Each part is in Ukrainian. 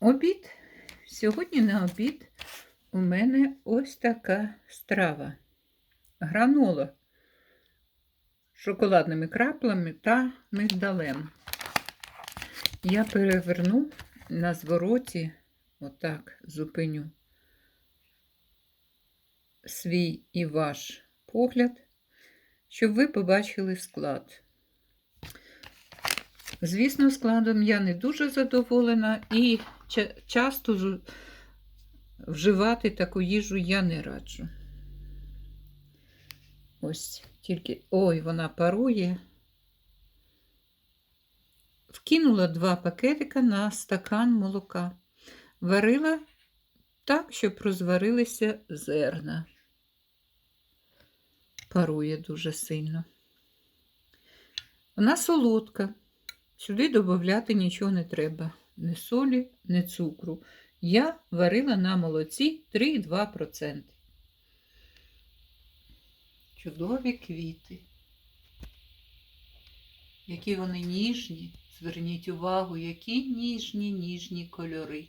Обід. Сьогодні на обід у мене ось така страва. Гранола з шоколадними краплями та мигдалем. Я переверну на звороті, отак зупиню свій і ваш погляд, щоб ви побачили склад. Звісно, складом я не дуже задоволена і часто вживати таку їжу я не раджу. Ось тільки ой, вона парує. Вкинула два пакетика на стакан молока. Варила так, щоб розварилися зерна. Парує дуже сильно. Вона солодка. Сюди додати нічого не треба. Ні солі, ні цукру. Я варила на молоці 3,2%. Чудові квіти. Які вони ніжні. Зверніть увагу, які ніжні, ніжні кольори.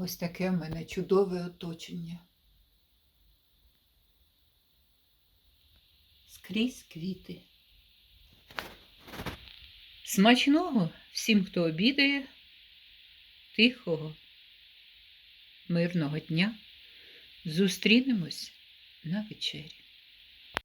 Ось таке в мене чудове оточення. Скрізь квіти. Смачного всім, хто обідає, тихого, мирного дня. Зустрінемось на вечері.